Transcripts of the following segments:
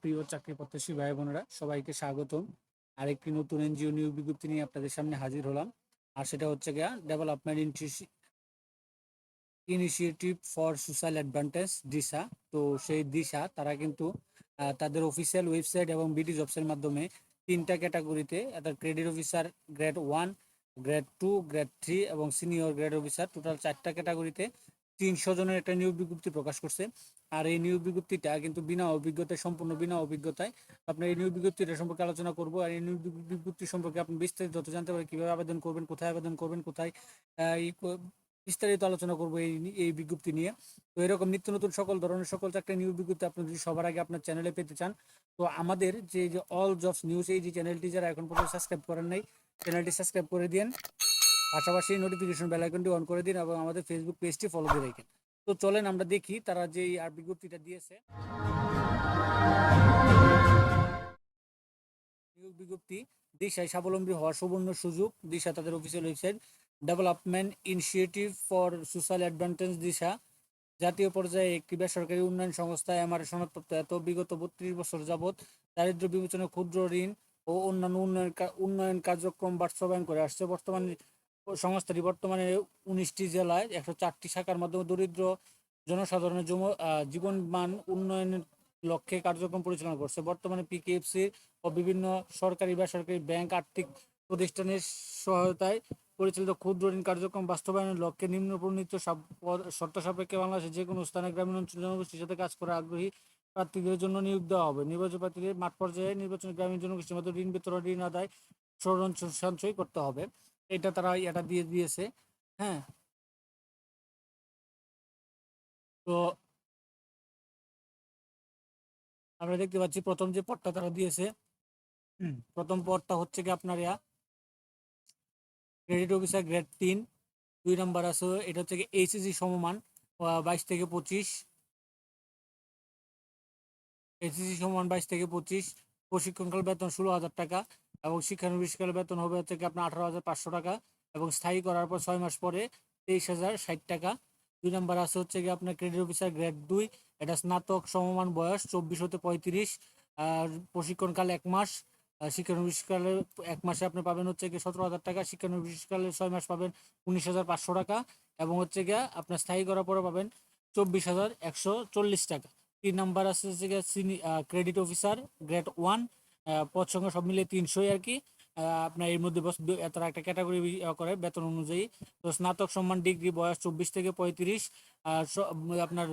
প্রিয় চাকরি প্রত্যাশী ভাই বোনেরা, সবাইকে স্বাগতম। আরেকটি নতুন এনজিও নিয়োগ বিজ্ঞপ্তি নিয়ে আপনাদের সামনে হাজির হলাম। আর সেটা হচ্ছে গিয়া development initiative for social advantage Disha. তো সেই দিশা, তারা কিন্তু তাদের অফিসিয়াল ওয়েবসাইট এবং বিডি জবসের মাধ্যমে তিনটা ক্যাটাগরিতে একটা credit officer grade one grade two grade three এবং সিনিয়র গ্রেড অফিসার টোটাল চারটা ক্যাটাগরিতে তিনশো জনের একটা নিয়োগ বিজ্ঞপ্তি প্রকাশ করছে। আর এই নিয়োগ বিজ্ঞপ্তিটা কিন্তু বিনা অভিজ্ঞতায়, সম্পূর্ণ বিনা অভিজ্ঞতায় আপনার এই নিয়োগ বিজ্ঞপ্তিটা সম্পর্কে আলোচনা করব। আর এই নিয়োগ বিজ্ঞপ্তি সম্পর্কে আপনি বিস্তারিত যত জানতে পারেন, কীভাবে আবেদন করবেন, কোথায় আবেদন করবেন, কোথায় বিস্তারিত আলোচনা করব এই এই বিজ্ঞপ্তি নিয়ে। তো এরকম নিত্য নতুন সকল ধরনের সকল চাকরি নিয়োগ বিজ্ঞপ্তি আপনি যদি সবার আগে আপনার চ্যানেলে পেতে চান, তো আমাদের যে অল জবস নিউজ এই যে চ্যানেলটি যারা এখন পর্যন্ত সাবস্ক্রাইব করেন নাই, চ্যানেলটি সাবস্ক্রাইব করে দিন পাশাপাশি নোটিফিকেশন বেল আইকনটি অন করে দিন এবং আমাদের ফেসবুক পেজটি ফলো দিয়ে রাখেন। তো চলেন আমরা দেখি তারা যে আর বিজ্ঞপ্তিটা দিয়েছে। বিজ্ঞপ্তি দিশায় স্বাবলম্বী হওয়ার সুবর্ণ সুযোগ। দিশা তাদের official website development initiative for social advantage Disha. জাতীয় পর্যায়ে একটি বেসরকারি উন্নয়ন সংস্থা এমআরএ সনদপ্রাপ্ত এত বিগত বত্রিশ বছর যাবৎ দারিদ্র বিবেচনা ক্ষুদ্র ঋণ ও অন্যান্য উন্নয়ন উন্নয়ন কার্যক্রম বাস্তবায়ন করে আসছে। বর্তমানে সংস্থাটি বর্তমানে উনিশটি জেলায় একশো চারটি শাখার মাধ্যমে দরিদ্র জনসাধারণের আহ, জীবনমান উন্নয়নের লক্ষ্যে কার্যক্রম পরিচালনা করছে। বর্তমানে পিকেএফসি ও বিভিন্ন সরকারি বেসরকারি ব্যাংক আর্থিক প্রতিষ্ঠানের সহায়তায় পরিচালিত ক্ষুদ্র ঋণ কার্যক্রম বাস্তবায়নের লক্ষ্যে নিম্ন প্রণীত শর্ত সাপেক্ষে বাংলাদেশের যে কোনো স্থানে গ্রামীণ অঞ্চল জনগোষ্ঠীর সাথে কাজ করা আগ্রহী প্রার্থীদের জন্য নিয়োগ দেওয়া হবে। নির্বাচন প্রার্থীদের মাঠ পর্যায়ে নির্বাচন গ্রামীণ জনগোষ্ঠীর মধ্যে ঋণ বিতরণ ঋণ আদায় সঞ্চয় করতে হবে। এটা তারা এটা দিয়ে দিয়েছে হ্যাঁ? তো আমরা দেখতে পাচ্ছি প্রথম যে পদটা তারা দিয়েছে প্রথম পদটা হচ্ছে কি আপনার ইয়া ক্রেডিট অফিসার গ্রেড তিন দুই নাম্বার আছে এটা হচ্ছে কি এইচএসি সমমান বাইশ থেকে পঁচিশ। এইচএসি সমমান বাইশ থেকে পঁচিশ প্রশিক্ষণকাল বেতন ষোলো হাজার টাকা এবং শিক্ষানবিশকাল বেতন হবে হচ্ছে কি আপনার আঠারো হাজার পাঁচশো টাকা এবং স্থায়ী করার পর ছয় মাস পরে তেইশ হাজার ষাট টাকা। দুই নাম্বার আছে হচ্ছে কি আপনার ক্রেডিট অফিসার গ্রেড দুই, এটা স্নাতক সমমান বয়স চব্বিশ হতে পঁয়ত্রিশ, আর প্রশিক্ষণকাল এক মাস শিক্ষানবিশকালে এক মাসে আপনি পাবেন হচ্ছে কি সতেরো হাজার টাকা শিক্ষানবিশকালে ছয় মাস পাবেন উনিশ হাজার পাঁচশো টাকা এবং হচ্ছে গিয়া আপনার স্থায়ী করার পরে পাবেন চব্বিশ হাজার একশো চল্লিশ টাকা। তিন নাম্বার আছে হচ্ছে গিয়ে ক্রেডিট অফিসার গ্রেড ওয়ান পদ সংখ্যা সব মিলিয়ে তিনশোই আর কি। আপনার এর মধ্যে তারা একটা ক্যাটাগরি করে বেতন অনুযায়ী। তো স্নাতক সম্মান ডিগ্রি বয়স চব্বিশ থেকে পঁয়ত্রিশ। আপনার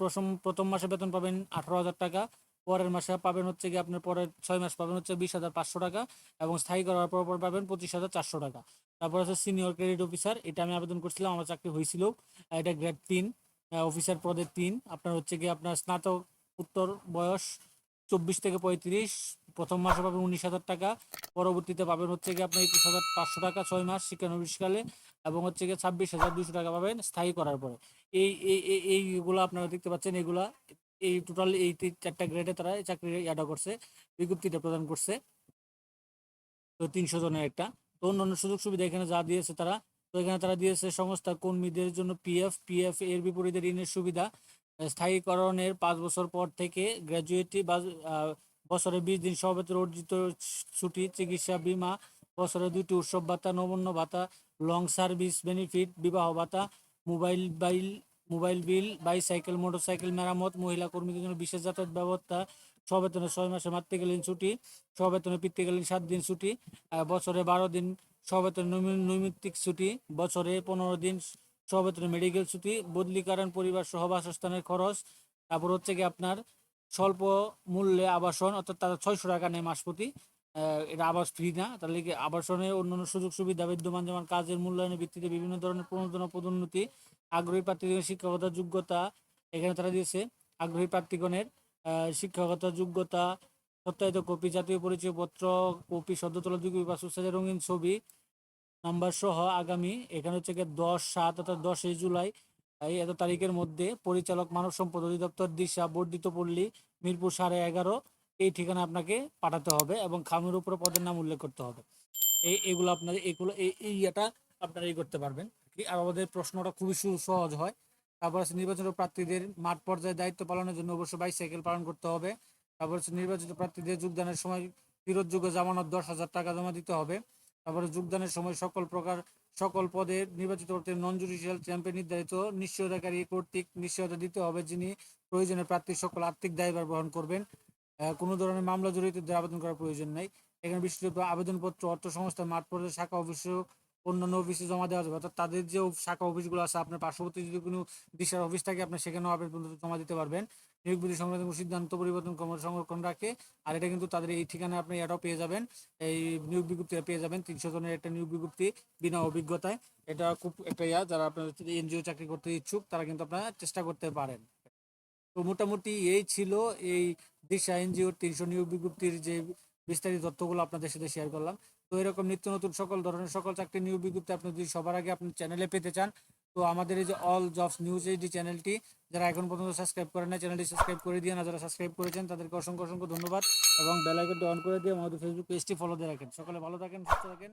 প্রথম প্রথম মাসে বেতন পাবেন আঠারো হাজার টাকা। পরের মাসে পাবেন হচ্ছে কি আপনার পরের ছয় মাস পাবেন হচ্ছে বিশ হাজার পাঁচশো টাকা এবং স্থায়ী করার পর পর পাবেন পঁচিশ হাজার চারশো টাকা। তারপর আছে সিনিয়র ক্রেডিট অফিসার এটা আমি আবেদন করছিলাম, আমার চাকরি হয়েছিল। এটা গ্রেড তিন অফিসার পদের তিন। আপনার হচ্ছে কি আপনার স্নাতক উত্তর বয়স চব্বিশ থেকে পঁয়ত্রিশ প্রথম মাসে পাবেন উনিশ হাজার টাকা, পরবর্তীতে পাবেন হচ্ছে কি আপনি একুশ হাজার পাঁচশো টাকা, ছয় মাস শিক্ষানবিশকালে এবং হচ্ছে কি ছাব্বিশ হাজার দুশো টাকা পাবেন স্থায়ী করার পরে। এই এই, এই- এইগুলো আপনারা দেখতে পাচ্ছেন এগুলা এই টোটাল এই চারটা গ্রেডে তারা চাকরি ইয়াটা করছে বিজ্ঞপ্তিটা প্রদান করছে। তো তিনশো জনের একটা। তো অন্যান্য সুযোগ সুবিধা এখানে যা দিয়েছে তারা, তো এখানে তারা দিয়েছে সংস্থা কর্মীদের জন্য পিএফ পিএফ এর বিপরীতে ঋণের সুবিধা স্থায়ীকরণের পাঁচ বছর পর থেকে গ্র্যাজুয়েটি বা বছরে বিশ দিন সবেতন অর্জিত ছুটি, চিকিৎসা, বীমা, বছরে দুটি উৎসব ভাতা নমন্য ভাতা লং সার্ভিস বেনিফিট বিবাহ ভাতা, মোবাইল বাইল, মোবাইল বিল বাইসাইকেল মোটরসাইকেল মেরামত, মহিলা কর্মীদের জন্য বিশেষ যাতায়াত ব্যবস্থা, সবেতনে ছয় মাসে মাতৃকালীন ছুটি, সবেতনে পিতৃকালীন সাত দিন ছুটি বছরে বারো দিন সবেতন নৈমি- নৈমিত্তিক ছুটি, বছরে পনেরো দিন সবেতনে মেডিকেল ছুটি, বদলিকরণ পরিবার সহ বাসস্থানের খরচ, তারপর হচ্ছে কি আপনার স্বল্প মূল্যে আবাসন, অর্থাৎ তারা ছয়শো টাকা নেয় মাস প্রতি এটা আবাস ফ্রি না। তাহলে কি আবাসনে অন্যান্য সুযোগ সুবিধা, বিদ্যমান যেমন কাজের মূল্যায়নের ভিত্তিতে বিভিন্ন ধরনের প্রণোদনা পদোন্নতি, আগ্রহী প্রার্থীদের শিক্ষাগত যোগ্যতা এখানে তারা দিয়েছে। আগ্রহী প্রার্থীগণের শিক্ষাগত যোগ্যতা সত্যায়িত কপি, জাতীয় পরিচয়পত্র, কপি, সদ্য দুই কপি সাইজের রঙিন ছবি নাম্বার সহ আগামী, এখানে হচ্ছে গিয়ে দশ সাত, অর্থাৎ দশই জুলাই এই এত তারিখের মধ্যে পরিচালক মানব সম্পদ অধিদপ্তর দিশা বর্ধিত পল্লী, মিরপুর সাড়ে এগারো, এই ঠিকানা আপনাকে পাঠাতে হবে এবং খামের উপরে পদের নাম উল্লেখ করতে হবে। এই এগুলো আপনার, এগুলো, এই ইয়েটা আপনারা এই করতে পারবেন। আর আমাদের প্রশ্নটা খুবই সহজ হয়। তারপর আছে নির্বাচন প্রার্থীদের মাঠ পর্যায়ে দায়িত্ব পালনের জন্য অবশ্যই বাইসাইকেল পালন করতে হবে। তারপর হচ্ছে নির্বাচিত প্রার্থীদের যোগদানের সময় ফিরতযোগ্য জামানত দশ হাজার টাকা জমা দিতে হবে। তারপরে যোগদানের সময় সকল প্রকার সকল পদে নির্বাচিত করতে নন জুডিশিয়াল চ্যাম্পিয়ন নির্ধারিত নিশ্চয়তাকারী কর্তৃক নিশ্চয়তা দিতে হবে, যিনি প্রয়োজনে প্রার্থীর সকল আর্থিক দায়ভার বহন করবেন। কোনো ধরনের মামলা জড়িতদের আবেদন করার প্রয়োজন নেই। এখানে বিশেষত আবেদনপত্র, অর্থ সংস্থা, মাঠ পর্যায়ে শাখা অফিসে অন্যান্য অফিসে জমা দেওয়া যাবে। অর্থাৎ তাদের যে শাখা অফিসগুলো আছে, আপনার পার্শ্ববর্তী যদি কোনো দিশার অফিস থাকে, আপনি সেখানেও আবেদন জমা দিতে পারবেন। নিয়োগ বিধি সংক্রান্ত সিদ্ধান্ত পরিবর্তন সংরক্ষণ রাখে। আর এটা কিন্তু তাদের এই ঠিকানায় আপনি এটাও পেয়ে যাবেন। এই নিয়োগ বিজ্ঞপ্তি পেয়ে যাবেন তিনশো জনের একটা নিয়োগ বিজ্ঞপ্তি বিনা অভিজ্ঞতায়। এটা খুব একটা ইয়া, যারা আপনার এনজিও চাকরি করতে ইচ্ছুক, তারা কিন্তু আপনারা চেষ্টা করতে পারেন। তো মোটামুটি এই ছিল এই দিশা এনজিওর তিনশো নিয়োগ বিজ্ঞপ্তির যে বিস্তারিত তথ্যগুলো আপনাদের সাথে শেয়ার করলাম। তো এরকম নিত্য নতুন সকল ধরনের সকল চাকরি নিয়োগ বিজ্ঞপ্তি আপনি যদি সবার আগে আপনি চ্যানেলে পেতে চান তো আমাদের এই যে অল জবস নিউজ এইচডি চ্যানেলটি যারা এখন পর্যন্ত সাবস্ক্রাইব করেন না চ্যানেলটি সাবস্ক্রাইব করে দিয়ে না যারা সাবস্ক্রাইব করেছেন, তাদেরকে অসংখ্য অসংখ্য ধন্যবাদ। এবং বেলাইকনটি অন করে দিয়ে আমাদের ফেসবুক পেজটি ফলো দিয়ে রাখেন। সকলে ভালো থাকেন, সুস্থ থাকেন।